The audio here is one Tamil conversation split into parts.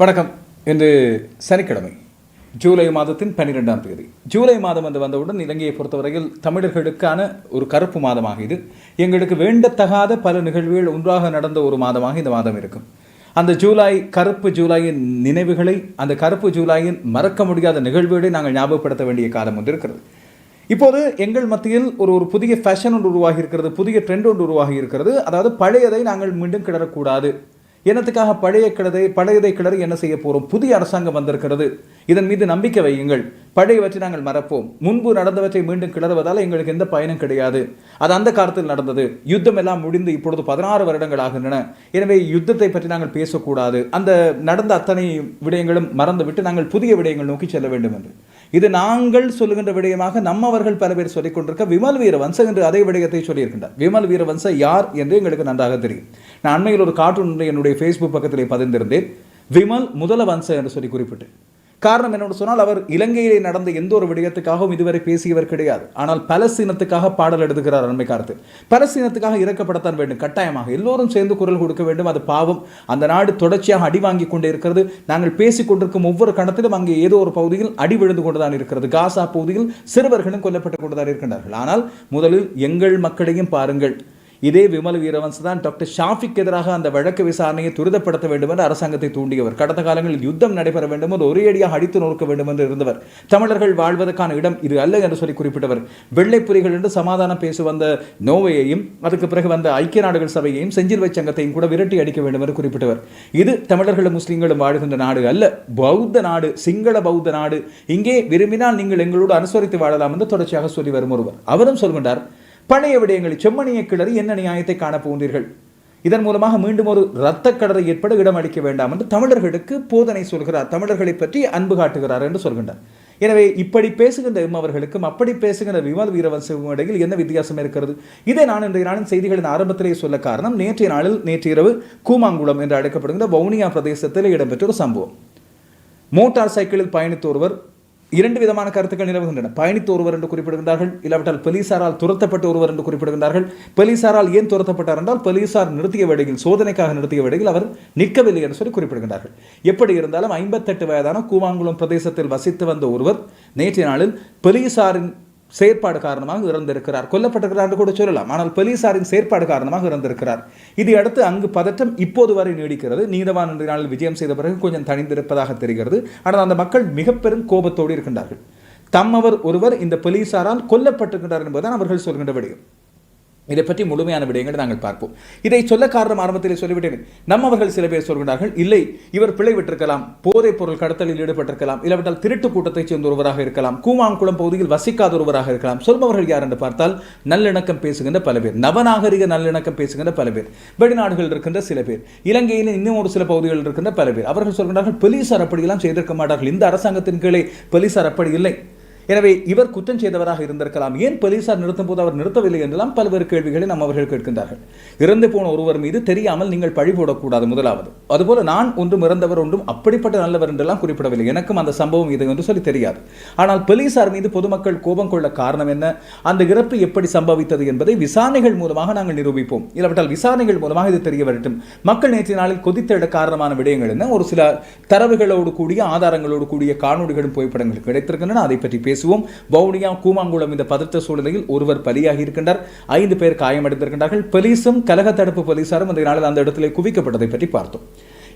வணக்கம். இன்று சனிக்கிழமை ஜூலை மாதத்தின் பன்னிரெண்டாம் தேதி. ஜூலை மாதம் வந்து வந்தவுடன் இலங்கையை பொறுத்தவரையில் தமிழர்களுக்கான ஒரு கருப்பு மாதமாக இது. எங்களுக்கு வேண்டத்தகாத பல நிகழ்வுகள் ஒன்றாக நடந்த ஒரு மாதமாக இந்த மாதம் இருக்கும். அந்த ஜூலை கருப்பு ஜூலையின் நினைவுகளை அந்த கருப்பு ஜூலையின் மறக்க முடியாத நிகழ்வுகளை நாங்கள் ஞாபகப்படுத்த வேண்டிய காலம் ஒன்று இருக்கிறது. இப்போது எங்கள் மத்தியில் ஒரு ஒரு புதிய ஃபேஷன் ஒன்று உருவாகி இருக்கிறது புதிய ட்ரெண்ட் ஒன்று உருவாகி இருக்கிறது. அதாவது பழையதை நாங்கள் மீண்டும் கிளறக்கூடாது. என்னத்துக்காக பழைய கிளதை பழையதை கிளறி என்ன செய்ய போகிறோம் புதிய அரசாங்கம் வந்திருக்கிறது. இதன் மீது நம்பிக்கை வையுங்கள். பழையவற்றை நாங்கள் மறப்போம். முன்பு நடந்தவற்றை மீண்டும் கிளறுவதால் எங்களுக்கு எந்த பயனும் கிடையாது. அது அந்த காலத்தில் நடந்தது. யுத்தம் எல்லாம் முடிந்து இப்பொழுது பதினாறு வருடங்கள் ஆகின்றன. எனவே யுத்தத்தை பற்றி நாங்கள் பேசக்கூடாது. அந்த நடந்த அத்தனை விடயங்களும் மறந்துவிட்டு நாங்கள் புதிய விடயங்கள் நோக்கி செல்ல வேண்டும் என்று. இது நாங்கள் சொல்லுகின்ற விடயமாக நம்மவர்கள் பல பேர் சொல்லிக் கொண்டிருக்க விமல் வீரவன்ச என்று அதே விடயத்தை சொல்லியிருக்கின்றார். விமல் வீரவன்ச யார் என்று எங்களுக்கு நன்றாக தெரியும். நான் அண்மையில் ஒரு கார்ட்டூன் என்னுடைய ஃபேஸ்புக் பக்கத்திலே பதிந்திருந்தேன். விமல் முதலவன்ச என்று சொல்லி குறிப்பிட்டு. காரணம் என்னோடு சொன்னால் அவர் இலங்கையிலே நடந்த எந்த ஒரு விடயத்துக்காகவும் இதுவரை பேசியவர் கிடையாது. ஆனால் பலஸ்தீனத்துக்காக பாடல் எழுதுகிறார் அண்மை காலத்தில். பலஸ்தீனத்துக்காக இறக்கப்படத்தான் வேண்டும் கட்டாயமாக. எல்லோரும் சேர்ந்து குரல் கொடுக்க வேண்டும் அது பாவம். அந்த நாடு தொடர்ச்சியாக அடி வாங்கி கொண்டே இருக்கிறது. நாங்கள் பேசிக் கொண்டிருக்கும் ஒவ்வொரு கணத்திலும் அங்கே ஏதோ ஒரு பகுதியில் அடி விழுந்து கொண்டுதான் இருக்கிறது. காசா பகுதியில் சிறுவர்களும் கொல்லப்பட்டு கொண்டுதான் இருக்கின்றார்கள். ஆனால் முதலில் எங்கள் மக்களையும் பாருங்கள். இதே விமல் வீரவன்ஸ் தான் டாக்டர் ஷாஃபிக்கு எதிராக அந்த வழக்கு விசாரணையை துரிதப்படுத்த வேண்டும் என்று அரசாங்கத்தை தூண்டியவர். கடந்த காலங்களில் யுத்தம் நடைபெற வேண்டும் என்று ஒரேடியாக அடித்து நொறுக்க வேண்டும் என்று இருந்தவர். தமிழர்கள் வாழ்வதற்கான இடம் இது அல்ல என்று சொல்லி குறிப்பிட்டவர். வெள்ளை புலிகள் என்று சமாதானம் பேச வந்த நோவையையும் அதுக்கு பிறகு வந்த ஐக்கிய நாடுகள் சபையையும் செஞ்சிலுவை சங்கத்தையும் கூட விரட்டி அடிக்க வேண்டும் என்று குறிப்பிட்டவர். இது தமிழர்களும் முஸ்லீம்களும் வாழ்கின்ற நாடு அல்ல. பௌத்த நாடு சிங்கள பௌத்த நாடு. இங்கே விரும்பினால் நீங்கள் எங்களோடு அனுசரித்து வாழலாம் என்று தொடர்ச்சியாக சொல்லி வரும் ஒருவர். அவரும் சொல்கின்றார் பழைய விடயங்களில் செம்மணியை கிளறி என்ன நியாயத்தை காண போகிறீர்கள்? இதன் மூலமாக மீண்டும் ஒரு இரத்த கடலை ஏற்பட இடம் அளிக்க வேண்டாம் என்று தமிழர்களுக்கு போதனை சொல்கிறார். தமிழர்களை பற்றி அன்பு காட்டுகிறார் என்று சொல்கின்றார். எனவே இப்படி பேசுகின்ற எம் அவர்களுக்கும் அப்படி பேசுகின்ற விமல் வீரவன்சவும் இடையில் என்ன வித்தியாசம் இருக்கிறது? இதை நான் இன்றைய நாளின் செய்திகளின் ஆரம்பத்திலேயே சொல்ல காரணம் நேற்றைய நாளில் நேற்று இரவு கூமாங்குளம் என்று அழைக்கப்படுகின்ற வவுனியா பிரதேசத்தில் இடம்பெற்ற ஒரு சம்பவம். மோட்டார் சைக்கிளில் பயணித்த ஒருவர் இரண்டு விதமான கருத்துக்கள் நிலவுகின்றன. பயணித்த ஒருவர் என்று குறிப்பிடுகின்றார்கள். இல்லாவிட்டால் போலீசாரால் துரத்தப்பட்ட ஒருவர் என்று குறிப்பிடுகின்றார்கள். போலீசாரால் ஏன் துரத்தப்பட்டார் என்றால் போலீசார் நிறுத்திய வேடையில் சோதனைக்காக நிறுத்திய வேடையில் அவர் நிற்கவில்லை என்று சொல்லி குறிப்பிடுகின்றார்கள். எப்படி இருந்தாலும் ஐம்பத்தெட்டு வயதான கூவாங்குளம் பிரதேசத்தில் வசித்து வந்த ஒருவர் நேற்றைய நாளில் போலீசாரின் செயற்பாடு காரணமாக இறந்திருக்கிறார். கொல்லப்பட்டிருக்கிறார் என்று கூட சொல்லலாம். ஆனால் போலீசாரின் செயற்பாடு காரணமாக இறந்திருக்கிறார். இதை அடுத்து அங்கு பதற்றம் இப்போது வரை நீடிக்கிறது. நீதவான் இன்றைய நாளில் விஜயம் செய்த பிறகு கொஞ்சம் தணிந்திருப்பதாக தெரிகிறது. ஆனால் அந்த மக்கள் மிக பெரும் கோபத்தோடு இருக்கின்றார்கள். தம்மவர் ஒருவர் இந்த போலீசாரால் கொல்லப்பட்டிருக்கிறார் என்பதுதான் அவர்கள் சொல்கின்ற விடயம். இதை பற்றி முழுமையான விடயங்களை நாங்கள் பார்ப்போம். இதை சொல்ல காரணம் ஆரம்பத்தில் சொல்லிவிட்டேன். நம்மவர்கள் சில பேர் சொல்கிறார்கள் இல்லை இவர் பிழை விட்டிருக்கலாம் போதைப் பொருள் கடத்தலில் ஈடுபட்டிருக்கலாம் இல்லாவிட்டால் திருட்டு கூட்டத்தைச் சேர்ந்த ஒருவராக இருக்கலாம் கூவாங்குளம் பகுதியில் வசிக்காத ஒருவராக இருக்கலாம் சொல்பவர்கள் யார் என்று பார்த்தால் நல்லிணக்கம் பேசுகின்ற பல பேர் நவநாகரிக நல்லிணக்கம் பேசுகின்ற பல பேர் வெளிநாடுகள் இருக்கின்ற சில பேர் இலங்கையில் இன்னும் ஒரு சில பகுதிகள் இருக்கின்ற பல பேர். அவர்கள் சொல்கிறார்கள் போலீசார் அப்படியெல்லாம் செய்திருக்க மாட்டார்கள் இந்த அரசாங்கத்தின் கீழே போலீசார் அப்படி இல்லை. எனவே இவர் குற்றம் செய்தவராக இருந்திருக்கலாம். ஏன் போலீசார் நிறுத்தும் போது அவர் நிறுத்தவில்லை என்றெல்லாம் பல்வேறு கேள்விகளை நம்ம அவர்கள் கேட்கின்றார்கள். இறந்து போன ஒருவர் மீது தெரியாமல் நீங்கள் பழி போடக்கூடாது முதலாவது. அதுபோல நான் ஒன்றும் இறந்தவர் ஒன்றும் அப்படிப்பட்ட நல்லவர் என்றெல்லாம் குறிப்பிடவில்லை. எனக்கும் அந்த சம்பவம் இது என்று சொல்லி தெரியாது. ஆனால் போலீசார் மீது பொதுமக்கள் கோபம் கொள்ள காரணம் என்ன? அந்த இறப்பு எப்படி சம்பவித்தது என்பதை விசாரணைகள் மூலமாக நாங்கள் நிரூபிப்போம். இல்லாவிட்டால் விசாரணைகள் மூலமாக இது தெரிய வரட்டும். மக்கள் நேற்று நாளில் கொதித்தெட காரணமான விடயங்கள் என்ன? ஒரு சில தரவுகளோடு கூடிய ஆதாரங்களோடு கூடிய காணொலிகளும் புகைப்படங்கள் கிடைத்திருக்கின்றன. அதை பற்றி பேசுவோம். வவுனியா கூமாங்குளம் இந்த பதற்ற சூழ்நிலையில் ஒருவர் பலியாகி இருக்கின்றார் ஐந்து பேர் காயமடைந்திருக்கின்றார்கள். போலீஸும் கலக தடுப்பு போலீசாரும் அந்த நாளில் அந்த இடத்திலே குவிக்கப்பட்டதை பற்றி பார்த்தோம்.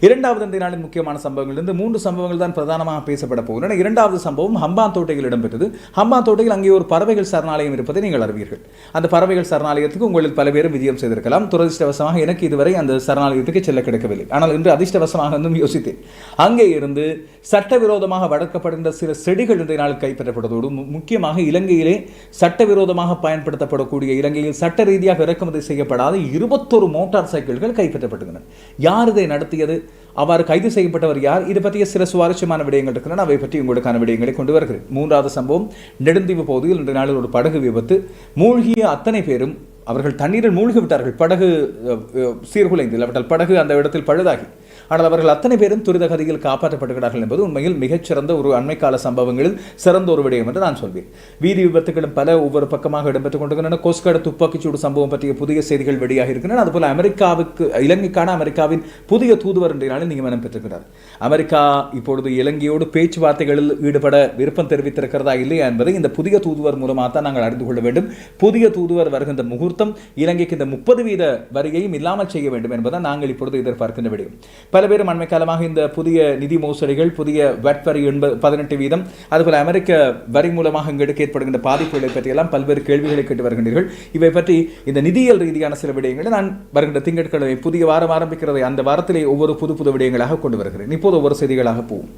இரண்டாவது இந்த நாளின் முக்கியமான சம்பவங்களிலிருந்து மூன்று சம்பவங்கள் தான் பிரதானமாக பேசப்பட போகின்றன இரண்டாவது சம்பவம் ஹம்பாந்தோட்டையில் இடம்பெற்றது. ஹம்பாந்தோட்டையில் அங்கே ஒரு பறவைகள் சரணாலயம் இருப்பதை நீங்கள் அறிவீர்கள். அந்த பறவைகள் சரணாலயத்துக்கு உங்களில் பல பேரும் விஜயம் செய்திருக்கலாம். துரதிருஷ்டவசமாக எனக்கு இதுவரை அந்த சரணாலயத்துக்கு செல்ல கிடைக்கவில்லை. ஆனால் இன்று அதிர்ஷ்டவசமாக இருந்தும் யோசித்தேன். அங்கே இருந்து சட்டவிரோதமாக வளர்க்கப்படுகின்ற சில செடிகள் இன்றைய நாளில் கைப்பற்றப்படுவதோடு முக்கியமாக இலங்கையிலே சட்டவிரோதமாக பயன்படுத்தப்படக்கூடிய இலங்கையில் சட்ட ரீதியாக இறக்குமதி செய்யப்படாத இருபத்தொரு மோட்டார் சைக்கிள்கள் கைப்பற்றப்பட்டுள்ளன. யார் இதை நடத்தியது? அவ்வாறு கைது செய்யப்பட்டவர் யார்? இது பற்றிய சில சுவாரஸ்யமான விடயங்கள் இருக்கின்றன. அவை பற்றி உங்களுக்கான விடயங்களை கொண்டு வருகிறேன். மூன்றாவது சம்பவம் நெடுந்தீவு பகுதியில் இன்று நாளில் ஒரு படகு விபத்து. மூழ்கிய அத்தனை பேரும் அவர்கள் தண்ணீரில் மூழ்கி விட்டார்கள் படகு அஹ், சீர்குலைந்து இல்லாவிட்டால் படகு அந்த இடத்தில் பழுதாகி. ஆனால் அவர்கள் அத்தனை பேரும் துரித கதியில் காப்பாற்றப்படுகிறார்கள் என்பது உண்மையில் மிகச்சிறந்த ஒரு அண்மைக்கால சம்பவங்களில் சிறந்த ஒரு விடயம் என்று நான் சொல்வேன். வீதி விபத்துகளும் பல ஒவ்வொரு பக்கமாக இடம்பெற்றுக் கொண்டிருக்கின்றன. கோஸ்ட்கார்டு துப்பாக்கிச்சூடு சம்பவம் பற்றிய புதிய செய்திகள் வெளியாக இருக்கின்றன. அதுபோல் அமெரிக்காவுக்கு இலங்கைக்கான அமெரிக்காவின் புதிய தூதுவர் என்ற நாளில் நியமனம் பெற்றிருக்கிறார். அமெரிக்கா இப்பொழுது இலங்கையோடு பேச்சுவார்த்தைகளில் ஈடுபட விருப்பம் தெரிவித்திருக்கிறதா இல்லையா என்பதை இந்த புதிய தூதுவர் மூலமாக தான் நாங்கள் அறிந்து கொள்ள வேண்டும். புதிய தூதுவர் வருகின்ற முகூர்த்தம் இலங்கைக்கு இந்த முப்பது வீத வரியையும் இல்லாமல் செய்ய வேண்டும் என்பதை நாங்கள் இப்பொழுது எதிர்பார்க்கின்ற விடையும். பல பேரும் அண்மை காலமாக இந்த புதிய நிதி மோசடிகள் புதிய வெட் வரி எண்பது பதினெட்டு வீதம் அதுபோல் அமெரிக்க வரி மூலமாக எங்களுக்கு ஏற்படுகின்ற பாதிப்புகளை பற்றியெல்லாம் பல்வேறு கேள்விகளை கேட்டு வருகின்றீர்கள். இவை பற்றி இந்த நிதியியல் ரீதியான சில விடயங்களை நான் வருகின்ற திங்கட்கிழமை புதிய வாரம் ஆரம்பிக்கிறதை அந்த வாரத்திலே ஒவ்வொரு புது புது விடயங்களாக கொண்டு வருகிறேன். இப்போது ஒவ்வொரு செய்திகளாக போவோம்.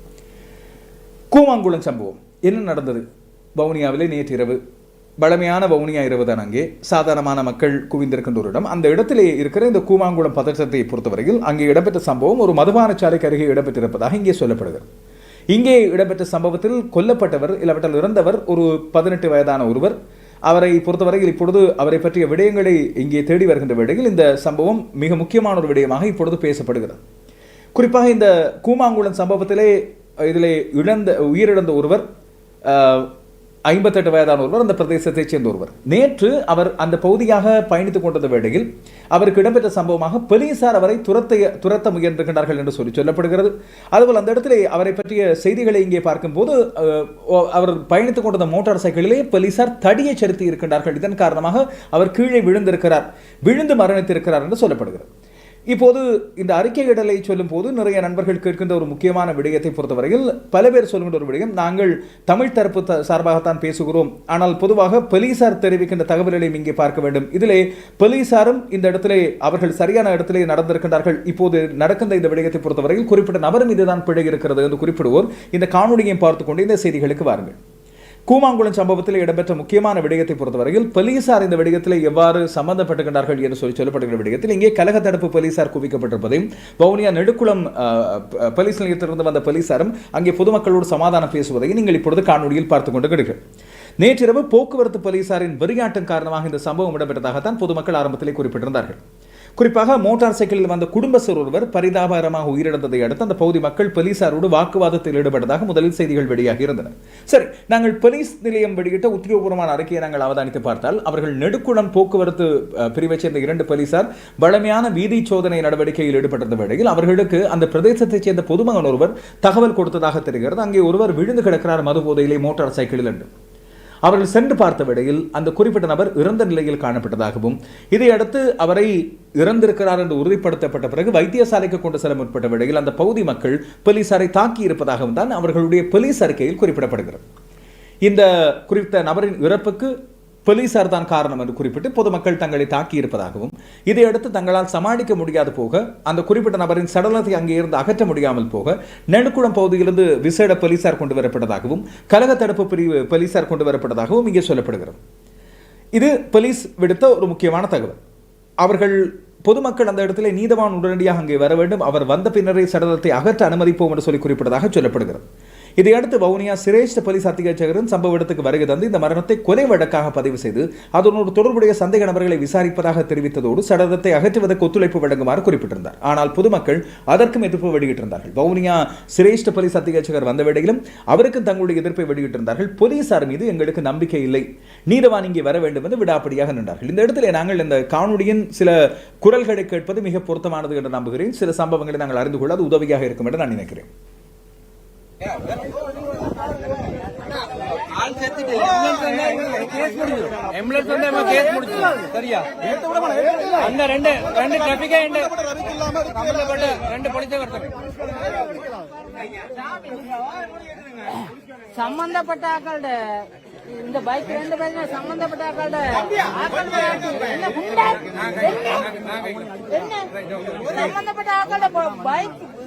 கூமாங்குளம் சம்பவம். என்ன நடந்தது? வவுனியாவிலே நேற்றிரவு பழமையான வவுனியா இரவு தான் அங்கே. சாதாரணமான மக்கள் குவிந்திருக்கின்ற ஒரு இடம் அந்த இடத்திலே இருக்கிற இந்த கூமாங்குளம் பதற்றத்தை பொறுத்தவரையில் அங்கே இடம்பெற்ற சம்பவம் ஒரு மதுபான சாலைக்கு அருகே இடம்பெற்றிருப்பதாக இங்கே சொல்லப்படுகிறது. இங்கே இடம்பெற்ற சம்பவத்தில் கொல்லப்பட்டவர் இல்லாவிட்டால் இறந்தவர் ஒரு பதினெட்டு வயதான ஒருவர். அவரை பொறுத்தவரையில் இப்பொழுது அவரை பற்றிய விடயங்களை இங்கே தேடி வருகின்ற வேளையில் இந்த சம்பவம் மிக முக்கியமான ஒரு விடயமாக இப்பொழுது பேசப்படுகிறது. குறிப்பாக இந்த கூமாங்குளம் சம்பவத்திலே இதிலே இழந்த உயிரிழந்த ஒருவர் ஐம்பத்தெட்டு வயதான ஒருவர் அந்த பிரதேசத்தைச் சேர்ந்த ஒருவர் நேற்று அவர் அந்த பகுதியாக பயணித்துக் கொண்டிருந்த வேளையில் அவருக்கு இடம்பெற்ற சம்பவமாக போலீசார் அவரை துரத்த துரத்த முயன்றுகின்றார்கள் என்று சொல்லி சொல்லப்படுகிறது. அதுபோல் அந்த இடத்திலே அவரை பற்றிய செய்திகளை இங்கே பார்க்கும்போது அவர் பயணித்துக் கொண்டிருந்த மோட்டார் சைக்கிளிலே போலீசார் தடியை செலுத்தி இருக்கின்றார்கள். இதன் காரணமாக அவர் கீழே விழுந்திருக்கிறார். விழுந்து மரணித்திருக்கிறார் என்று சொல்லப்படுகிறது. இப்போது இந்த அறிக்கையிடலை சொல்லும் போது நிறைய நண்பர்கள் கேட்கின்ற ஒரு முக்கியமான விடயத்தை பொறுத்தவரையில் பல பேர் சொல்கின்ற ஒரு விடயம் நாங்கள் தமிழ் தரப்பு சார்பாகத்தான் பேசுகிறோம். ஆனால் பொதுவாக போலீசார் தெரிவிக்கின்ற தகவல்களையும் இங்கே பார்க்க வேண்டும். இதிலே போலீசாரும் இந்த இடத்திலே அவர்கள் சரியான இடத்திலே நடந்திருக்கின்றார்கள். இப்போது நடக்கின்ற இந்த விடயத்தை பொறுத்தவரையில் குறிப்பிட்ட நபரும் இதுதான் பிழை இருக்கிறது என்று குறிப்பிடுவோர். இந்த காணொலியை பார்த்துக்கொண்டு இந்த செய்திகளுக்கு வாருங்கள். கூமாங்குளம் சம்பவத்தில் இடம்பெற்ற முக்கியமான விடயத்தை பொறுத்தவரையில் போலீசார் இந்த விடயத்தில் எவ்வாறு சம்பந்தப்பட்டுகின்றார்கள் என்று சொல்லி சொல்லப்படுகிற விடயத்தில் இங்கே கலக தடுப்பு போலீசார் குவிக்கப்பட்டிருப்பதையும் வவுனியா நெடுக்குளம் போலீஸ் நிலையத்திலிருந்து வந்த போலீசாரும் அங்கே பொதுமக்களோடு சமாதானம் பேசுவதையும் நீங்கள் இப்பொழுது காணொலியில் பார்த்துக் கொண்டு நேற்றிரவு போக்குவரத்து போலீசாரின் வெறியாட்டம் காரணமாக இந்த சம்பவம் இடம்பெற்றதாகத்தான் பொதுமக்கள் ஆரம்பத்திலே குறிப்பிட்டிருந்தார்கள். குறிப்பாக மோட்டார் சைக்கிளில் வந்த குடும்பஸ்தர் ஒருவர் பரிதாபகரமாக உயிரிழந்ததை அடுத்து அந்த பகுதி மக்கள் போலீசாரோடு வாக்குவாதத்தில் ஈடுபட்டதாக முதலில் செய்திகள் வெளியாகி இருந்தன. சரி நாங்கள் போலீஸ் நிலையம் வெளியிட்ட உத்தியோகபூர்வமான அறிக்கையை நாங்கள் அவதானித்து பார்த்தால் அவர்கள் நெடுக்குளம் போக்குவரத்து பிரிவைச் சேர்ந்த இரண்டு போலீசார் வழமையான வீதி சோதனை நடவடிக்கையில் ஈடுபட்டிருந்த வேளையில் அவர்களுக்கு அந்த பிரதேசத்தைச் சேர்ந்த பொதுமகன் ஒருவர் தகவல் கொடுத்ததாக தெரிகிறது. அங்கே ஒருவர் விழுந்து கிடக்கிறார் மது போதையிலே மோட்டார் சைக்கிளில் என்று. அவர்கள் சென்று பார்த்த வேளையில் அந்த குறிப்பிட்ட நபர் இறந்த நிலையில் காணப்பட்டதாகவும் இதையடுத்து அவரை இறந்திருக்கிறார் என்று உறுதிப்படுத்தப்பட்ட பிறகு வைத்தியசாலைக்கு கொண்டு செல்ல முற்பட்ட வேளையில் அந்த பகுதி மக்கள் போலீசாரை தாக்கி இருப்பதாகவும் தான் அவர்களுடைய போலீஸ் அறிக்கையில் குறிப்பிடப்படுகிறது. இந்த குறித்த நபரின் இறப்புக்கு போலீசார் தான் காரணம் என்று குறிப்பிட்டு பொதுமக்கள் தங்களை தாக்கி இருப்பதாகவும் இதையடுத்து தங்களால் சமாளிக்க முடியாது போக அந்த குறிப்பிட்ட நபரின் சடலத்தை அங்கே இருந்து அகற்ற முடியாமல் போக நெடுக்குளம் பகுதியிலிருந்து விசேட போலீசார் கொண்டு வரப்பட்டதாகவும் கலக தடுப்பு பிரிவு போலீசார் கொண்டு வரப்பட்டதாகவும் இங்கே சொல்லப்படுகிறது. இது போலீஸ் விடுத்த ஒரு முக்கியமான தகவல். அவர்கள் பொதுமக்கள் அந்த இடத்துல நீதவான் உடனடியாக அங்கே வர வேண்டும் அவர் வந்த பின்னரே சடலத்தை அகற்ற அனுமதிப்போம் என்று சொல்லி குறிப்பிட்டதாக சொல்லப்படுகிறது. இதையடுத்து வவுனியா சிரேஷ்ட போலீஸ் அத்தியட்சகரும் சம்பவ இடத்துக்கு வருகை தந்து இந்த மரணத்தை கொலை வழக்காக பதிவு செய்து அதனோடு தொடர்புடைய சந்தேக நபர்களை விசாரிப்பதாக தெரிவித்ததோடு சடலத்தை அகற்றுவதற்கு ஒத்துழைப்பு வழங்குமாறு குறிப்பிட்டிருந்தார். ஆனால் பொதுமக்கள் அதற்கும் எதிர்ப்பு வெளியிட்டிருந்தார்கள். வவுனியா சிரேஷ்ட போலீஸ் அத்தியட்சகர் வந்த வேளையிலும் அவருக்கும் தங்களுடைய எதிர்ப்பை வெளியிட்டிருந்தார்கள். போலீசார் மீது எங்களுக்கு நம்பிக்கை இல்லை. நீதவான் இங்கே வர வேண்டும் என்று விடாப்படியாக நின்றார்கள். இந்த இடத்துல நாங்கள் இந்த காணொலியின் சில குரல்களை கேட்பது மிக பொருத்தமானது என்று நம்புகிறேன். சில சம்பவங்களை நாங்கள் அறிந்து கொள்ள அது உதவியாக இருக்கும் என்று நான் நினைக்கிறேன். எம்புலன்ஸ் வந்து நம்ம கேஸ் முடிச்சு சரியா? அந்த ரெண்டு ரெண்டு டிராபிக்கே ரெண்டு சம்பந்தப்பட்ட ரெண்டு போலீஸே ஒருத்தர் சம்பந்தப்பட்ட ஆக்களோட இந்த பைக் ரெண்டு பேருமே சம்பந்தப்பட்ட ஆக்களோட என்ன என்ன? சம்பந்தப்பட்ட ஆக்களோட பைக்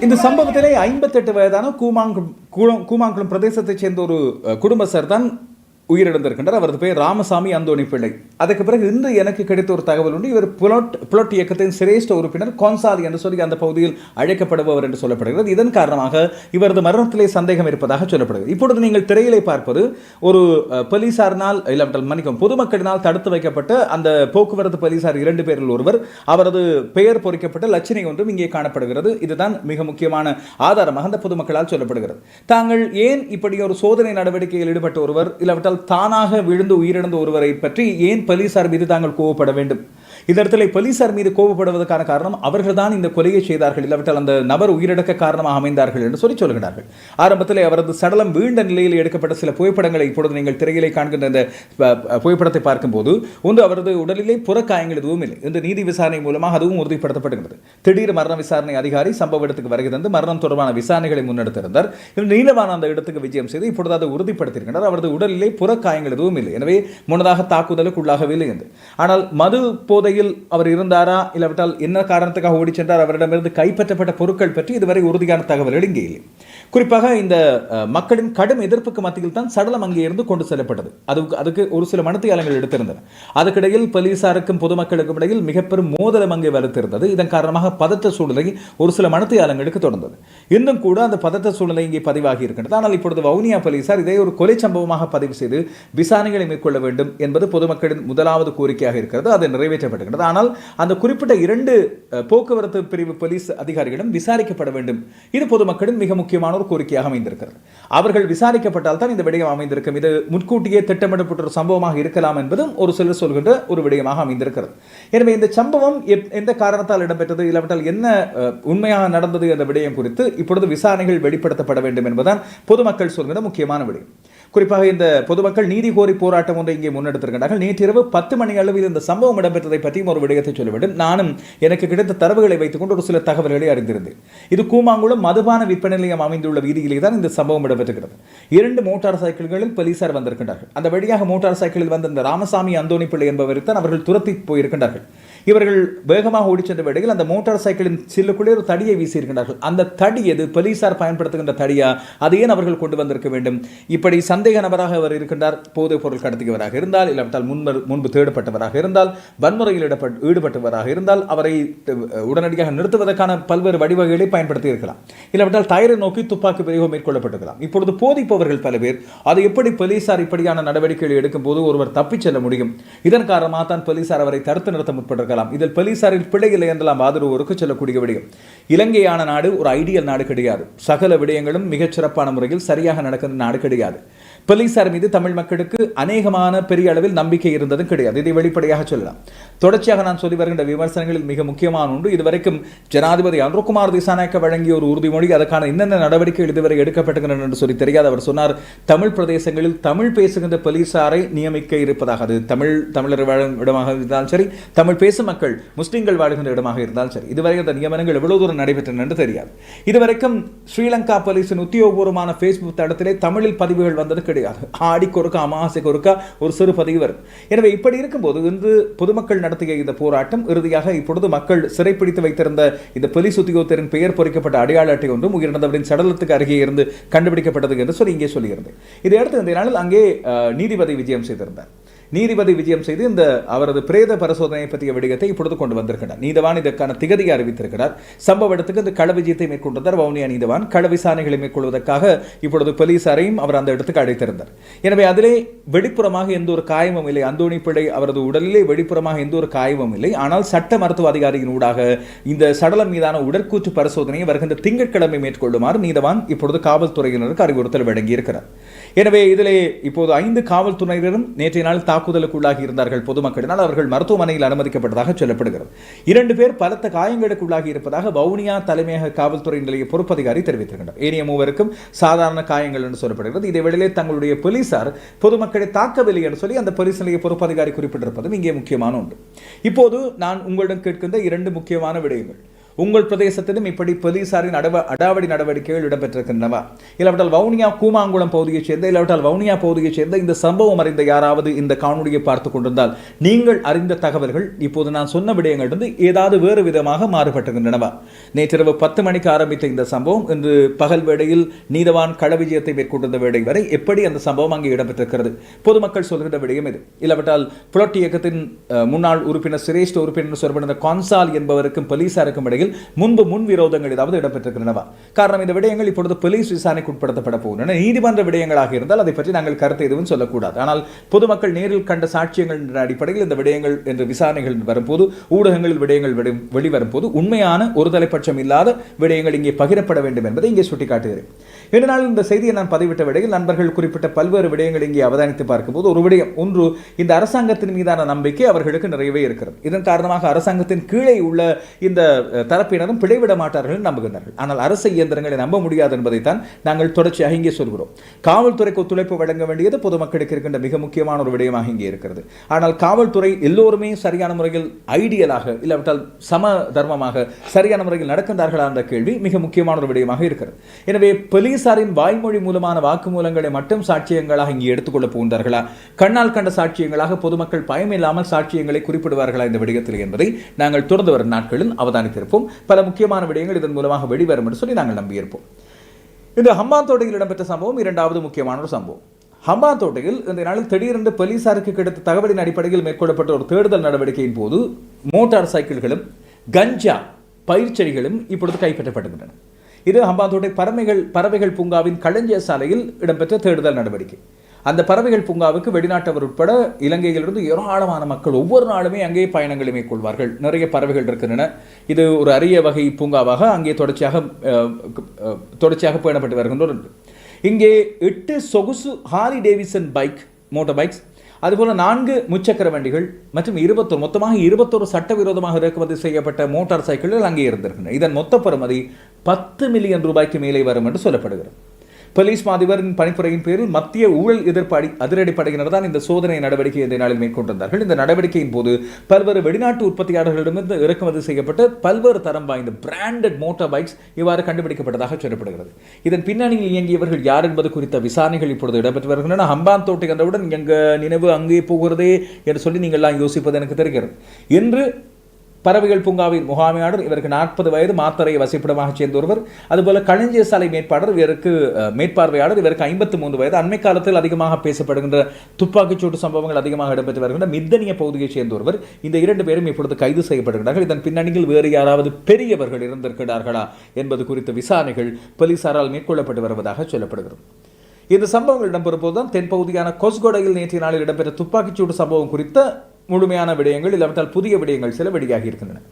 இந்த சம்பவத்திலே ஐம்பத்தெட்டு வயதான கூமாங்குளம் கூலம்- கூமாங்குளம் பிரதேசத்தைச் சேர்ந்த ஒரு குடும்பஸ்தர் தான் உயிரிழந்திருக்கின்றார். அவரது பெயர் ராமசாமி அந்தோணி பிள்ளை. அதுக்கு பிறகு இன்று எனக்கு கிடைத்த ஒரு தகவல் உண்டு. இவர் புலட் புலட் இயக்கத்தின் சிரேஷ்ட உறுப்பினர் கோன்சாலி என்று சொல்லி அந்த பகுதியில் அழைக்கப்படுபவர் என்று சொல்லப்படுகிறது. இதன் காரணமாக இவரது மரணத்திலே சந்தேகம் இருப்பதாக சொல்லப்படுகிறது. இப்பொழுது நீங்கள் திரையிலே பார்ப்பது ஒரு போலீசாரினால் இல்லாவிட்டால் மன்னிக்கும் பொதுமக்களினால் தடுத்து வைக்கப்பட்ட அந்த போக்குவரத்து போலீசார் இரண்டு பேரில் ஒருவர் அவரது பெயர் பொறிக்கப்பட்ட லட்சணை ஒன்றும் இங்கே காணப்படுகிறது. இதுதான் மிக முக்கியமான ஆதாரமாக அந்த பொதுமக்களால் சொல்லப்படுகிறது. தாங்கள் ஏன் இப்படி ஒரு சோதனை நடவடிக்கையில் ஈடுபட்ட ஒருவர் இல்லாவிட்டால் தானாக விழுந்து உயிரிழந்த ஒருவரை பற்றி ஏன் போலீசார் மீது தாங்கள் கோவப்பட வேண்டும். இந்த இடத்துல போலீசார் மீது கோபப்படுவதற்கான காரணம் அவர்கள் தான் இந்த கொலையை செய்தார்கள் இல்லாவிட்டால் அந்த நபர் உயிரிழக்க காரணமாக அமைந்தார்கள் என்று சொல்லி சொல்கிறார்கள். ஆரம்பத்தில் அவரது சடலம் வீழ்ந்த நிலையில் எடுக்கப்பட்ட சில புகைப்படங்களை இப்பொழுது நீங்கள் திரையிலே காண்கின்ற இந்த புகைப்படத்தை பார்க்கும்போது ஒன்று அவரது உடலிலே புறக்காயங்கள் எதுவும் இல்லை. இந்த நீதி விசாரணை மூலமாக அதுவும் உறுதிப்படுத்தப்படுகிறது திடீர் மரண விசாரணை அதிகாரி சம்பவ இடத்துக்கு வருகை தந்து மரணம் தொடர்பான விசாரணைகளை முன்னெடுத்திருந்தார். இவர் நீலவான அந்த இடத்துக்கு விஜயம் செய்து இப்பொழுது அதை உறுதிப்படுத்தியிருக்கிறார். அவரது உடலிலே புறக்காயங்கள் எதுவும் இல்லை. எனவே முன்னதாக தாக்குதலுக்கு உள்ளாகவில்லை என்று. ஆனால் மது போதை போதையில் அவர் இருந்தாரா? இல்லாவிட்டால் என்ன காரணத்துக்காக ஓடி சென்றார்? அவரிடமிருந்து கைப்பற்றப்பட்ட பொருட்கள் பற்றி இதுவரை உறுதியான தகவல்கள் இங்கே இல்லை. குறிப்பாக இந்த மக்களின் கடும் எதிர்ப்புக்கு மத்தியில் தான் சடலம் அங்கே இருந்து கொண்டு செல்லப்பட்டது. அதுக்கு அதுக்கு ஒரு சில மனத்தியாளங்கள் எடுத்திருந்தன. அதுக்கிடையில் போலீசாருக்கும் பொதுமக்களுக்கும் இடையில் மிகப்பெரும் மோதலம் அங்கே வலுத்திருந்தது. இதன் காரணமாக பதற்ற சூழ்நிலை ஒரு சில மனத்தியாளங்களுக்கு தொடர்ந்தது. இன்னும் கூட அந்த பதற்ற சூழ்நிலை இங்கே பதிவாகி இருக்கின்றது. ஆனால் இப்பொழுது வவுனியா போலீசார் இதை ஒரு கொலை சம்பவமாக பதிவு செய்து விசாரணைகளை மேற்கொள்ள வேண்டும் என்பது பொதுமக்களின் முதலாவது கோரிக்கையாக இருக்கிறது. அது நிறைவேற்றப்படுகின்றது ஆனால் அந்த குறிப்பிட்ட இரண்டு போக்குவரத்து பிரிவு போலீஸ் அதிகாரிகளிடம் விசாரிக்கப்பட வேண்டும். இது பொதுமக்களின் மிக முக்கியமான ஒரு கோரிக்கையாக அமைந்திருக்கிறது. அவர்கள் விசாரிக்கப்பட்டால் தான் இந்த விடயம் அமைந்திருக்கும். இது முன்கூட்டியே திட்டமிடப்பட்ட ஒரு சம்பவமாக இருக்கலாம் என்பதும் ஒரு சிலர் சொல்கின்ற ஒரு விடயமாக அமைந்திருக்கிறது. எனவே இந்த சம்பவம் எப்- எந்த காரணத்தால் இடம்பெற்றது இல்லாவிட்டால் என்ன உண்மையாக நடந்தது என்ற விடயம் குறித்து இப்பொழுது விசாரணைகள் வெளிப்படுத்தப்பட வேண்டும் என்பதுதான் பொதுமக்கள் சொல்கிற முக்கியமான விடயம். குறிப்பாக இந்த பொதுமக்கள் நீதி கோரி போராட்டம் ஒன்றை இங்கே முன்னெடுத்திருக்கிறார்கள் நேற்றிரவு பத்து மணி அளவில் இந்த சம்பவம் இடம்பெற்றதை பற்றியும் ஒரு விடயத்தை சொல்ல வேண்டும். நானும் எனக்கு கிடைத்த தரவுகளை வைத்துக்கொண்டு ஒரு சில தகவல்களை அறிந்திருந்தேன். இது கூமாங்குளம் மதுபான விற்பனை நிலையம் அமைந்துள்ள வீதியிலே தான் இந்த சம்பவம் இடம்பெற்றிருக்கிறது. இரண்டு மோட்டார் சைக்கிள்களில் போலீசார் வந்திருக்கின்றார்கள். அந்த வழியாக மோட்டார் சைக்கிளில் வந்த இந்த ராமசாமி அந்தோணி பிள்ளை என்பவரை தான் அவர்கள் துரத்தி போயிருக்கின்றார்கள். இவர்கள் வேகமாக ஓடி சென்ற வேளையில் அந்த மோட்டார் சைக்கிளின் சில்லுக்குள்ளே ஒரு தடியை வீசியிருக்கிறார்கள் அந்த தடி எது? போலீசார் பயன்படுத்துகின்ற தடியா? அதை ஏன் அவர்கள் கொண்டு வந்திருக்க வேண்டும்? இப்படி சந்தேக நபராக அவர் இருக்கின்றார். போதைப் பொருள் கடத்தியவராக இருந்தால் இல்லாவிட்டால் முன்பு முன்பு தேடப்பட்டவராக இருந்தால் வன்முறையில் ஈடுபட்டவராக இருந்தால் அவரை உடனடியாக நிறுத்துவதற்கான பல்வேறு வழிவகைகளை பயன்படுத்தி இருக்கலாம் இல்லாவிட்டால் டயரை நோக்கி துப்பாக்கி பிரயோகம் மேற்கொள்ளப்பட்டிருக்கலாம். இப்பொழுது போதிப்பவர்கள் பல பேர் அதை எப்படி போலீசார் இப்படியான நடவடிக்கைகளை எடுக்கும் போது ஒருவர் தப்பிச் செல்ல முடியும்? இதன் காரணமாக தான் போலீசார் அவரை தடுத்து நிறுத்த முற்பட்டிருக்கலாம் இதில் போலீசாரில் பிழை இல்லை என்றெல்லாம் ஆதரவோருக்கு சொல்லக்கூடிய விடயம். இலங்கையான நாடு ஒரு ஐடியல் நாடு கிடையாது. சகல விடயங்களும் மிகச் சிறப்பான முறையில் சரியாக நடக்கிற நாடு கிடையாது. போலீசார் மீது தமிழ் மக்களுக்கு அநேகமான பெரிய அளவில் நம்பிக்கை இருந்ததும் கிடையாது. இதை வெளிப்படையாக சொல்லலாம். தொடர்ச்சியாக நான் சொல்லி வருகின்ற விமர்சனங்களில் மிக முக்கியமான ஒன்று இதுவரைக்கும் ஜனாதிபதி அனுர்குமார் திசாநாயக்க வழங்கிய ஒரு உறுதிமொழி அதற்கான என்னென்ன நடவடிக்கைகள் இதுவரை எடுக்கப்பட்டுகின்றன என்று சொல்லி தெரியாது. அவர் சொன்னார் தமிழ் பிரதேசங்களில் தமிழ் பேசுகின்ற போலீசாரை நியமிக்க இருப்பதாக. அது தமிழ் தமிழர் வாழும் இடமாக இருந்தாலும் சரி தமிழ் பேசும் மக்கள் முஸ்லிம்கள் வாழுகின்ற இடமாக இருந்தாலும் சரி இதுவரை அந்த நியமனங்கள் எவ்வளவு தூரம் நடைபெற்றன என்று தெரியாது. இதுவரைக்கும் ஸ்ரீலங்கா போலீஸின் உத்தியோகபூர்வமான ஃபேஸ்புக் தளத்திலே தமிழில் பதிவுகள் வந்தது கிடையாது. ஆடி கொருக்கா அமாவாசை கொருக்கா ஒரு சிறு பதிவு வரும். எனவே இப்படி இருக்கும்போது வந்து பொதுமக்கள் நடத்திய இந்த போராட்டம் இறுதியாக இப்பொழுது மக்கள் சிறைப்பிடித்து வைத்திருந்த இந்த போலீஸ் உத்தியோகத்தரின் பெயர் பொறிக்கப்பட்ட அடையாள அட்டை ஒன்றும் உயிரிழந்தவரின் சடலத்துக்கு அருகே இருந்து கண்டுபிடிக்கப்பட்டது என்று சொல்லி இங்கே சொல்லியிருந்தேன். இதையடுத்து இந்த நாளில் அங்கே நீதிபதி விஜயம் செய்திருந்தார். நீதிபதி விஜயம் செய்து இந்த அவரது பிரேத பரிசோதனை பற்றிய விடயத்தை இப்பொழுது கொண்டு வந்திருக்கிறார். நீதவான் இதற்கான திகதியை அறிவித்திருக்கிறார். சம்பவ இடத்துக்கு இந்த கள விஜயத்தை மேற்கொண்டிருந்தார் வவுனியா நீதவான். கள விசாரணைகளை மேற்கொள்வதற்காக இப்பொழுது போலீசாரையும் அவர் அந்த இடத்துக்கு அழைத்திருந்தார். எனவே அதிலே வெளிப்புறமாக எந்த ஒரு காயமும் இல்லை. அந்தோணி பிள்ளை அவரது உடலிலே வெளிப்புறமாக எந்த ஒரு காயமும் இல்லை. ஆனால் சட்ட மருத்துவ அதிகாரியின் ஊடாக இந்த சடலம் மீதான உடற்கூற்று பரிசோதனையை வருகின்ற திங்கட்கிழமை மேற்கொள்ளுமாறு நீதவான் இப்பொழுது காவல்துறையினருக்கு அறிவுறுத்தல் வழங்கியிருக்கிறார். எனவே இதிலே இப்போது ஐந்து காவல்துறையினரும் நேற்றைய நாள் தாக்குதலுக்குள்ளாகி இருந்தார்கள். பொதுமக்களினால் அவர்கள் மருத்துவமனையில் அனுமதிக்கப்பட்டதாக சொல்லப்படுகிறது. இரண்டு பேர் பலத்த காயங்களுக்குள்ளாகி இருப்பதாக வவுனியா தலைமையக காவல்துறை நிலைய பொறுப்பதிகாரி தெரிவித்திருக்கின்றனர். ஏனைய மூவருக்கும் சாதாரண காயங்கள் என்று சொல்லப்படுகிறது. இதேவேளையிலே தங்களுடைய போலீசார் பொதுமக்களை தாக்கவில்லை என்று சொல்லி அந்த போலீஸ் நிலைய பொறுப்பதிகாரி குறிப்பிட்டிருப்பதும் இங்கே முக்கியமான ஒன்று. இப்போது நான் உங்களிடம் கேட்கின்ற இரண்டு முக்கியமான விடயங்கள். உங்கள் பிரதேசத்திலும் இப்படி போலீசாரின் அடவ அடாவடி நடவடிக்கைகள் இடம்பெற்றிருக்கின்றன இல்லாவிட்டால் வவுனியா கூமாங்குளம் பகுதியைச் சேர்ந்த இல்லாவிட்டால் வவுனியா பகுதியைச் சேர்ந்த இந்த சம்பவம் அறிந்த யாராவது இந்த காணொலியை பார்த்து கொண்டிருந்தால் நீங்கள் அறிந்த தகவல்கள் இப்போது நான் சொன்ன விடயங்களிலிருந்து ஏதாவது வேறு விதமாக மாறுபட்டிருக்கின்றனவா? நேற்றிரவு பத்து மணிக்கு ஆரம்பித்த இந்த சம்பவம் இன்று பகல் வேளையில் நீதவான் களவிஜயத்தை மேற்கொண்டிருந்த வேளை வரை எப்படி அந்த சம்பவம் அங்கே இடம்பெற்றிருக்கிறது? பொதுமக்கள் சொல்கிற விடயம் இது. இல்லாவிட்டால் புலட் இயக்கத்தின் முன்னாள் உறுப்பினர் சிரேஷ்ட உறுப்பினர் சொல்லப்படுகிற கான்சால் என்பவருக்கும் போலீசாருக்கும் அடிப்படையில் முன்பு முன் விரோதங்கள் ஏதாவது இடம்பெற்றிருக்கின்றனவா? காரணம் இந்த விடயங்கள் இப்பொழுது போலீஸ் விசாரணைக்கு உட்படுத்தப்பட போகின்றன. நீதிமன்ற விடயங்களாக இருந்தால் அதை பற்றி நாங்கள் கருத்து எதுவும் சொல்லக்கூடாது. ஆனால் பொதுமக்கள் நேரில் கண்ட சாட்சியங்கள் என்ற அடிப்படையில் இந்த விடயங்கள் என்ற விசாரணைகள் வரும்போது ஊடகங்களில் விடயங்கள் வெளிவரும் போது உண்மையான ஒரு தலைப்பட்சம் இல்லாத விடயங்கள் இங்கே பகிரப்பட வேண்டும் என்பதை இங்கே சுட்டிக்காட்டுகிறேன். இதனால் இந்த செய்தியை நான் பதிவிட்ட விடையில் நண்பர்கள் குறிப்பிட்ட பல்வேறு விடயங்களை இங்கே அவதானித்து பார்க்கும்போது ஒரு விடயம் ஒன்று இந்த அரசாங்கத்தின் மீதான நம்பிக்கை அவர்களுக்கு நிறையவே இருக்கிறது. இதன் காரணமாக அரசாங்கத்தின் கீழே உள்ள இந்த தரப்பினரும் பிழைவிட மாட்டார்கள் நம்புகிறார்கள் ஆனால் அரசு இயந்திரங்களை நம்ப முடியாது என்பதைத்தான் நாங்கள் தொடர்ச்சியாக இங்கே சொல்கிறோம். காவல்துறைக்கு ஒத்துழைப்பு வழங்க வேண்டியது பொதுமக்களுக்கு இருக்கின்ற மிக முக்கியமான ஒரு விடயமாக இங்கே இருக்கிறது. ஆனால் காவல்துறை எல்லோருமே சரியான முறையில் ஐடியலாக இல்லாவிட்டால் சம தர்மமாக சரியான முறையில் நடக்கின்றார்களா என்ற கேள்வி மிக முக்கியமான ஒரு விடயமாக இருக்கிறது. எனவே போலீசாரின் வாய்மொழி மூலமான வாக்குமூலங்களை மட்டும் சாட்சியங்களாக இங்கே எடுத்துக்கொள்ளப் போகின்றார்களா கண்ணால் கண்ட சாட்சியங்களாக பொதுமக்கள் பயமில்லாமல் சாட்சியங்களை குறிப்பிடுவார்களா இந்த விடயத்தில் என்பதை நாங்கள் தொடர்ந்து வரும் நாட்களில் அவதானித்திருப்போம். பல முக்கியமான விடயங்கள் இதன் மூலமாக வெளிவரும் என்று சொல்லி நாங்கள் நம்பியிருப்போம். இந்த ஹம்பாந்தோட்டையில் இடம்பெற்ற சம்பவம் இரண்டாவது முக்கியமான ஒரு சம்பவம். ஹம்பாந்தோட்டையில் இந்த நாளில் திடீரென்று போலீசாருக்கு கிடைத்த தகவலின் அடிப்படையில் மேற்கொள்ளப்பட்ட ஒரு தேடுதல் நடவடிக்கையின் போது மோட்டார் சைக்கிள்களும் கஞ்சா பயிர்ச்செடிகளும் இப்பொழுது கைப்பற்றப்படுகின்றன இது ஹம்பாந்தோட்டை பறவைகள் பறவைகள் பூங்காவின் களஞ்சிய சாலையில் இடம்பெற்ற தேடுதல் நடவடிக்கை. அந்த பறவைகள் பூங்காவுக்கு வெளிநாட்டவர் உட்பட இலங்கையிலிருந்து ஏராளமான மக்கள் ஒவ்வொரு நாளுமே அங்கே பயணங்களை மேற்கொள்வார்கள். நிறைய பறவைகள் இருக்கின்றன. இது ஒரு அரிய வகை பூங்காவாக அங்கே தொடர்ச்சியாக தொடர்ச்சியாக பேணப்பட்டு வருகின்ற இங்கே எட்டு சொகுசு Harley Davidson bike motor bikes அதுபோல் நான்கு முச்சக்கர வண்டிகள் மற்றும் இருபத்தொரு மொத்தமாக இருபத்தொரு சட்டவிரோதமாக இறக்குமதி செய்யப்பட்ட மோட்டார் சைக்கிள்கள் அங்கே இருந்திருக்கின்றன. இதன் மொத்த பெறுமதி பத்து மில்லியன் ரூபாய்க்கு மேலே வரும் என்று சொல்லப்படுகிறது. போலீஸ் மாதிபரின் பணிப்புரையின் பேரில் மத்திய ஊழல் எதிர்ப்பு அடி அதிரடிப்படையினர் தான் இந்த சோதனை நடவடிக்கை இந்த நாளில் மேற்கொண்டிருந்தார்கள். இந்த நடவடிக்கையின் போது பல்வேறு வெளிநாட்டு உற்பத்தியாளர்களிடமிருந்து இறக்குமதி செய்யப்பட்ட பல்வேறு தரம் வாய்ந்த பிராண்டட் மோட்டார் பைக்ஸ் இவ்வாறு கண்டுபிடிக்கப்பட்டதாக சொல்லப்படுகிறது. இதன் பின்னணியில் இயங்கியவர்கள் யார் என்பது குறித்த விசாரணைகள் இப்பொழுது இடம்பெற்று வருகின்றன. ஹம்பான் தோட்டை கண்டவுடன் எங்க நினைவு அங்கே போகிறதே என்று சொல்லி நீங்கள்லாம் யோசிப்பது எனக்கு தெரிகிறது. என்று பறவைகள் பூங்காவின் முகாமையாளர் இவருக்கு நாற்பது வயது மாத்தரை வசிப்பிடமாக சேர்ந்த ஒருவர். அதுபோல களஞ்சிய சாலை மேற்பாளர் இவருக்கு மேற்பார்வையாளர் இவருக்கு ஐம்பத்து மூன்று வயது. அண்மை காலத்தில் அதிகமாக பேசப்படுகின்ற துப்பாக்கிச்சூட்டு சம்பவங்கள் அதிகமாக இடம்பெற்று வருகின்ற மித்தனிய பகுதியைச் சேர்ந்த ஒருவர் இந்த இரண்டு பேரும் இப்பொழுது கைது செய்யப்படுகிறார்கள் இதன் பின்னணியில் வேறு யாராவது பெரியவர்கள் இருந்திருக்கிறார்களா என்பது குறித்த விசாரணைகள் போலீசாரால் மேற்கொள்ளப்பட்டு வருவதாக சொல்லப்படுகிறது. இந்த சம்பவங்கள் இடம்பெறும் போதுதான் தென்பகுதியான கொஸ்கொடையில் நேற்றைய நாளில் இடம்பெற்ற துப்பாக்கிச்சூடு சம்பவம் குறித்த முழுமையான விடயங்கள் இல்லாவிட்டால் புதிய விடயங்கள் சில வெளியாகி இருக்கின்றன.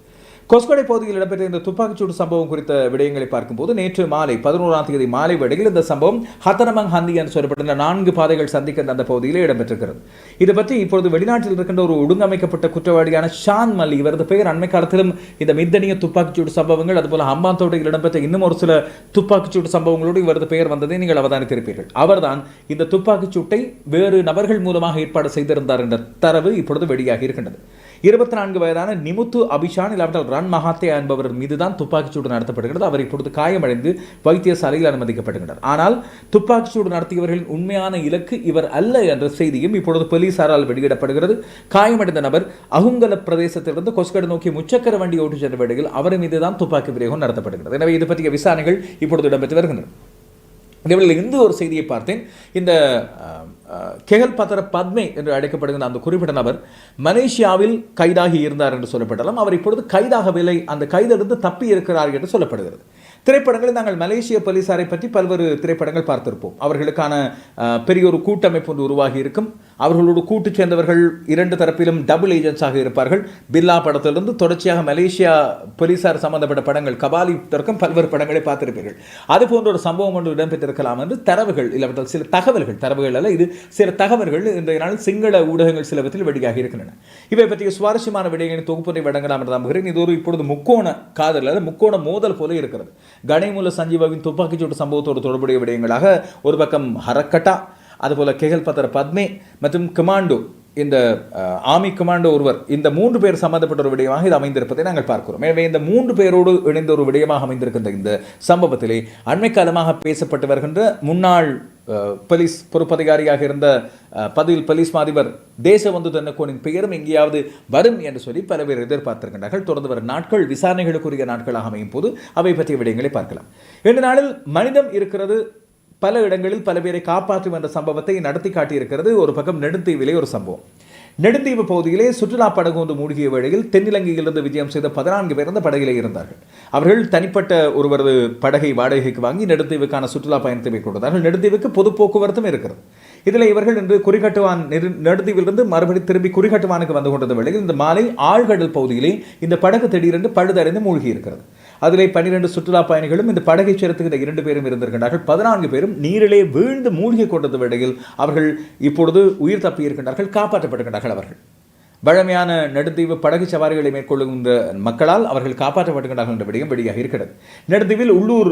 கொஸ்கொடை பகுதியில் இடம்பெற்ற இந்த துப்பாக்கிச்சூடு சம்பவம் குறித்த விடயங்களை பார்க்கும்போது நேற்று மாலை பதினோராம் தேதி மாலை வேளையில் இந்த சம்பவம் ஹத்தனமங் ஹந்தி என்று சொல்லப்பட்ட நான்கு பாதைகள் சந்திக்கின்ற அந்த பகுதியில் இடம்பெற்றிருக்கிறது. இது பற்றி இப்பொழுது வெளிநாட்டில் இருக்கின்ற ஒரு ஒழுங்கமைக்கப்பட்ட குற்றவாளியான ஷான் மல்லி இவரது பெயர் அண்மை காலத்திலும் இந்த மித்தனிய துப்பாக்கிச்சூடு சம்பவங்கள் அதுபோல ஹம்பாந்தோட்டையில் இடம்பெற்ற இன்னும் ஒரு சில துப்பாக்கிச்சூடு சம்பவங்களோடு இவரது பெயர் வந்ததை நீங்கள் அவதானித்திருப்பீர்கள். அவர்தான் இந்த துப்பாக்கிச்சூட்டை வேறு நபர்கள் மூலமாக ஏற்பாடு செய்திருந்தார் என்ற தரவு இப்பொழுது வெளியாகி இருக்கின்றது. இருபத்தி நான்கு வயதான நிமுத்து அபிஷான் இல்லாவிட்டால் ரன் மகாத்தே என்பவர் மீதுதான் துப்பாக்கிச்சூடு நடத்தப்படுகிறது. அவர் இப்பொழுது காயமடைந்து வைத்தியசாலையில் அனுமதிக்கப்படுகிறார் ஆனால் துப்பாக்கிச்சூடு நடத்தியவர்களின் உண்மையான இலக்கு இவர் அல்ல என்ற செய்தியும் இப்பொழுது போலீசாரால் வெளியிடப்படுகிறது. காயமடைந்த நபர் அகுங்கல பிரதேசத்திலிருந்து கொஸ்கடு நோக்கி முச்சக்கர வண்டி ஓட்டிச் சென்ற வேளையில் அவர் மீதுதான் துப்பாக்கி பிரயோகம் நடத்தப்படுகிறது. எனவே இது பற்றிய விசாரணைகள் இப்பொழுது இடம்பெற்று வருகின்றன. இந்த ஒரு செய்தியை பார்த்தேன். இந்த கெகல் பத்திர பத்மே என்று அழைக்கப்படுகிற அந்த குறிப்பிட்ட நபர் மலேசியாவில் கைதாகி இருந்தார் என்று சொல்லப்பட்டாலும் அவர் இப்பொழுது கைதாகவில்லை. அந்த கைதிலிருந்து தப்பி இருக்கிறார் என்று சொல்லப்படுகிறது. திரைப்படங்களில் நாங்கள் மலேசிய போலீசாரை பற்றி பல்வேறு திரைப்படங்கள் பார்த்திருப்போம். அவர்களுக்கான பெரிய ஒரு கூட்டமைப்பு ஒன்று உருவாகி இருக்கும். அவர்களோடு கூட்டு சேர்ந்தவர்கள் இரண்டு தரப்பிலும் டபுள் ஏஜென்ட்ஸாக இருப்பார்கள். பில்லா படத்திலிருந்து தொடர்ச்சியாக மலேசியா போலீசார் சம்பந்தப்பட்ட படங்கள் கபாலி தொடக்கம் பல்வேறு படங்களை பார்த்திருப்பீர்கள். அது போன்ற ஒரு சம்பவம் ஒன்று இடம்பெற்றிருக்கலாம் என்று தரவுகள் இல்லாவிட்டால் சில தகவல்கள் தரவுகள் அல்ல இது சில தகவல்கள் இன்றைய நாள் சிங்கள ஊடகங்கள் சிலவற்றில் வெளியாகி இருக்கின்றன. இவை பற்றிய சுவாரஸ்யமான விடயங்களின் தொகுப்பொன்றை வழங்கலாம் என்று நம்புகிறேன். இது ஒரு இப்பொழுது முக்கோண காதல் அல்லது முக்கோண மோதல் போல இருக்கிறது. கணேமுல சஞ்சீவாவின் துப்பாக்கிச்சூட்டு சம்பவத்தோடு தொடர்புடைய விடயங்களாக ஒரு பக்கம் ஹரக்கட்டா அதுபோல கெகல் பத்திர பத்மே மற்றும் கமாண்டோ இந்த ஆமி ஆர்மி கமாண்டோ ஒருவர் இந்த மூன்று பேர் சம்பந்தப்பட்ட ஒரு விடயமாக இது அமைந்திருப்பதை நாங்கள் பார்க்கிறோம். எனவே இந்த மூன்று பேரோடு இணைந்த ஒரு விடயமாக அமைந்திருக்கின்ற இந்த சம்பவத்திலே அண்மை காலமாக பேசப்பட்டு வருகின்ற முன்னாள் போலீஸ் பொறுப்பதிகாரியாக இருந்த பதவியில் போலீஸ் மாதிபர் தேசபந்து தன்னக்கோனின் பெயரும் எங்கேயாவது வரும் என்று சொல்லி பல பேர் எதிர்பார்த்திருக்கின்றார்கள். தொடர்ந்து வரும் நாட்கள் விசாரணைகளுக்குரிய நாட்களாக அமையும் போது அவை பற்றிய விடயங்களை பார்க்கலாம். இரண்டு நாளில் மனிதம் இருக்கிறது பல இடங்களில் பல பேரை காப்பாற்றும் என்ற சம்பவத்தை நடத்தி காட்டியிருக்கிறது. ஒரு பக்கம் நெடுந்தீவிலே ஒரு சம்பவம். நெடுந்தீவு பகுதியிலே சுற்றுலா படகு ஒன்று மூழ்கிய வேளையில் தென்னிலங்கையிலிருந்து விஜயம் செய்த பதினான்கு பேர் அந்த படகிலே இருந்தார்கள். அவர்கள் தனிப்பட்ட ஒருவரது படகை வாடகைக்கு வாங்கி நெடுந்தீவுக்கான சுற்றுலா பயணத்தை மேற்கொண்டார்கள் நெடுந்தீவுக்கு பொது போக்குவரத்தும் இருக்கிறது. இதில் இவர்கள் இன்று குறிகட்டுவான் நெரு- நெடுந்தீவிலிருந்து மறுபடி திரும்பி குறிகட்டுவானுக்கு வந்து கொண்டிருந்த வேளையில் இந்த மாலை ஆழ்கடல் பகுதியிலே இந்த படகு திடீரென்று பழுதடைந்து மூழ்கி இருக்கிறது அதிலே பன்னிரண்டு சுற்றுலா பயணிகளும் இந்த படகை சேர்த்துக்கிற இரண்டு பேரும் இருந்திருக்கின்றார்கள். பதினான்கு பேரும் நீரிலே வீழ்ந்து மூழ்கி கொண்டது வேளையில் அவர்கள் இப்பொழுது உயிர் தப்பியிருக்கின்றார்கள் காப்பாற்றப்படுகின்றார்கள் அவர்கள். பழமையான நெடுந்தீவு படகு சவாரிகளை மேற்கொள்ளுகின்ற மக்களால் அவர்கள் காப்பாற்றப்படுகின்றார்கள் என்ற விடயம் வெளியாக இருக்கிறது. நெடுந்தீவில் உள்ளூர்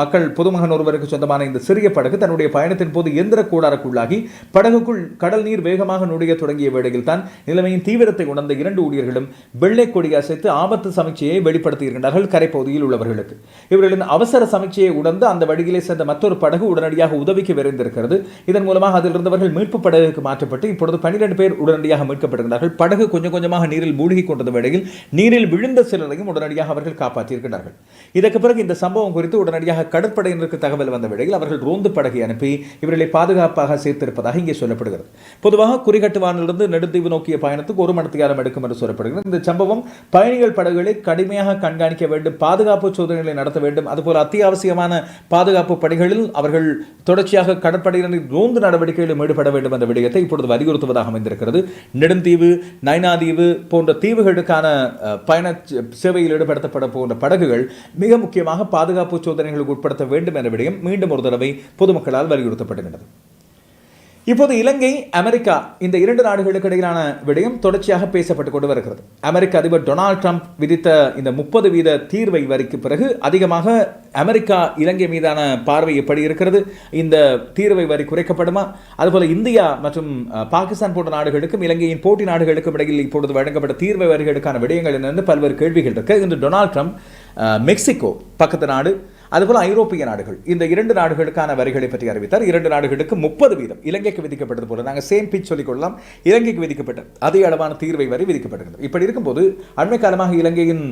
மக்கள் பொதுமகன் ஒருவருக்கு சொந்தமான இந்த சிறிய படகு தன்னுடைய பயணத்தின் போது எந்திர கூடாரக்குள்ளாகி படகுக்குள் கடல் நீர் வேகமாக நுழைய தொடங்கிய வேளையில் தான் நிலைமையின் தீவிரத்தை உணர்ந்த இரண்டு ஊழியர்களும் வெள்ளை கொடி அசைத்து ஆபத்து சமீட்சையை வெளிப்படுத்தியிருக்கின்றார்கள் கரைப்பகுதியில் உள்ளவர்களுக்கு. இவர்களின் அவசர சமீட்சையை உணர்ந்து அந்த வழியிலே சேர்ந்த மற்றொரு படகு உடனடியாக உதவிக்கு விரைந்திருக்கிறது. இதன் மூலமாக அதில் இருந்தவர்கள் மீட்பு படகுக்கு மாற்றப்பட்டு இப்பொழுது பன்னிரண்டு பேர் உடனடியாக மீட்கப்படுகிறார்கள் படகு கொஞ்சம் கொஞ்சமாக நீரில் மூழ்கி கொண்டிருந்த வேளையில் நீரில் விழுந்த சிலரையும் உடனடியாக அவர்கள் காப்பாற்றியிருக்கிறார்கள். இதற்கு பிறகு இந்த சம்பவம் குறித்து உடனடியாக கடற்படையினருக்கு தகவல் வந்த வேளையில் அவர்கள் ரோந்து படகை அனுப்பி இவர்களை பாதுகாப்பாக சேர்த்திருப்பதாக இங்கே சொல்லப்படுகிறது. பொதுவாக குறிகட்டுவானிலிருந்து நெடுந்தீவு நோக்கிய பயணத்துக்கு ஒரு மணி நேரம் எடுக்கும் என்று சொல்லப்படுகிறது. இந்த சம்பவம் பயணிகள் படகுகளை கடுமையாக கண்காணிக்க வேண்டும் பாதுகாப்பு சோதனைகளை நடத்த வேண்டும். அதுபோல் அத்தியாவசியமான பாதுகாப்பு பணிகளில் அவர்கள் தொடர்ச்சியாக கடற்படையினரின் ரோந்து நடவடிக்கைகளில் ஈடுபட வேண்டும் என்ற விடயத்தை இப்பொழுது வலியுறுத்துவதாக அமைந்திருக்கிறது. நெடுந்தீவு நைனாதீவு போன்ற தீவுகளுக்கான பயண சேவையில் ஈடுபடுத்தப்பட போன்ற படகுகள் மிக முக்கியமாக பாதுகாப்பு சோதனைகளுக்கு உட்படுத்த வேண்டும் என்ற விடயம் மீண்டும் ஒரு தடவை பொதுமக்களால் வலியுறுத்தப்படுகின்றது இப்போது இலங்கை அமெரிக்கா இந்த இரண்டு நாடுகளுக்கு இடையிலான விடயம் தொடர்ச்சியாக பேசப்பட்டு கொண்டு வருகிறது. அமெரிக்க அதிபர் டொனால்ட் ட்ரம்ப் விதித்த இந்த முப்பது வீத தீர்வை வரிக்கு பிறகு அதிகமாக அமெரிக்கா இலங்கை மீதான பார்வை எப்படி இருக்கிறது? இந்த தீர்வை வரி குறைக்கப்படுமா? அதுபோல இந்தியா மற்றும் பாகிஸ்தான் போன்ற நாடுகளுக்கும் இலங்கையின் போட்டி நாடுகளுக்கும் இடையில் இப்பொழுது வழங்கப்பட்ட தீர்வை வரிகளுக்கான விடயங்கள் என்னென்று பல்வேறு கேள்விகள் இருக்கு. இன்று டொனால்ட் ட்ரம்ப் மெக்சிகோ பக்கத்து நாடு அதுபோல ஐரோப்பிய நாடுகள். இந்த இரண்டு நாடுகளுக்கான வரிகளை பற்றி அறிவித்தார். இரண்டு நாடுகளுக்கு முப்பது வீதம். இலங்கைக்கு விதிக்கப்பட்டது போல. நாங்கள் சேம் பிச் சொல்லிக்கொள்ளலாம் இலங்கைக்கு விதிக்கப்பட்ட அதே அளவான தீர்வை வரி விதிக்கப்படுகிறது. இப்படி இருக்கும்போது அண்மை காலமாக இலங்கையின்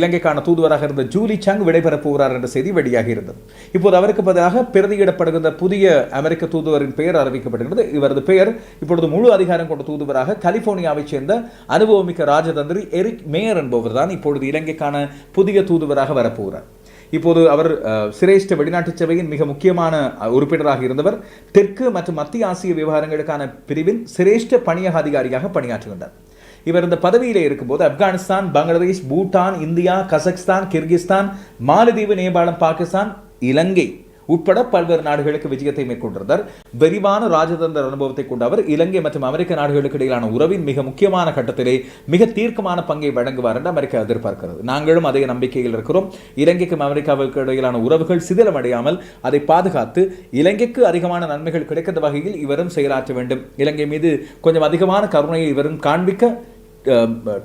இலங்கைக்கான தூதுவராக இருந்த ஜூலி சங் விடைபெறப் போகிறார் என்ற செய்தி வெளியாகி இருந்தது. இப்போது அவருக்கு பதிலாக பிரதியிடப்படுகின்ற புதிய அமெரிக்க தூதுவரின் பெயர் அறிவிக்கப்படுகிறது. இவரது பெயர் இப்பொழுது முழு அதிகாரம் கொண்ட தூதுவராக கலிபோர்னியாவைச் சேர்ந்த அனுபவமிக்க ராஜதந்திரி எரிக் மேயர் என்பவர் தான் இப்பொழுது இலங்கைக்கான புதிய தூதுவராக வரப்போகிறார். இப்போது அவர் சிரேஷ்ட வெளிநாட்டு சபையின் மிக முக்கியமான உறுப்பினராக இருந்தவர். தெற்கு மற்றும் மத்திய ஆசிய விவகாரங்களுக்கான பிரிவின் சிரேஷ்ட பணியக அதிகாரியாக பணியாற்றுகின்றார். இவர் இந்த பதவியிலே இருக்கும்போது Afghanistan Bangladesh Bhutan India Kazakhstan Kyrgyzstan மாலத்தீவு நேபாளம் பாகிஸ்தான் இலங்கை உட்பட பல்வேறு நாடுகளுக்கு விஜயத்தை மேற்கொண்டிருந்தார். விரிவான ராஜதந்திர அனுபவத்தை கொண்ட அவர் இலங்கை மற்றும் அமெரிக்க நாடுகளுக்கு இடையிலான உறவின் மிக முக்கியமான கட்டத்திலே மிக தீர்க்கமான பங்கை வழங்குவார் என்று அமெரிக்கா எதிர்பார்க்கிறது. நாங்களும் அதே நம்பிக்கையில் இருக்கிறோம். இலங்கைக்கும் அமெரிக்காவுக்கு இடையிலான உறவுகள் சிதிலமடையாமல் அதை பாதுகாத்து இலங்கைக்கு அதிகமான நன்மைகள் கிடைக்கிற வகையில் இவரும் செயலாற்ற வேண்டும். இலங்கை மீது கொஞ்சம் அதிகமான கருணையை இவரும் காண்பிக்க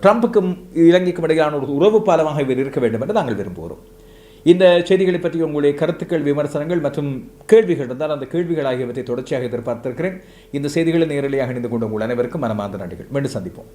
ட்ரம்புக்கும் இலங்கைக்கும் இடையிலான ஒரு உறவு பாலமாக இவர் இருக்க வேண்டும் என்று நாங்கள் விரும்புகிறோம். இந்த செய்திகளை பற்றி உங்களுடைய கருத்துக்கள் விமர்சனங்கள் மற்றும் கேள்விகள் இருந்தால் அந்த கேள்விகள் ஆகியவற்றை தொடர்ச்சியாக எதிர்பார்த்திருக்கிறேன். இந்த செய்திகளை நேரடியாக இணைந்து கொண்டு உங்கள் அனைவருக்கும் மனமார்ந்த நன்றிகள். மீண்டும் சந்திப்போம்.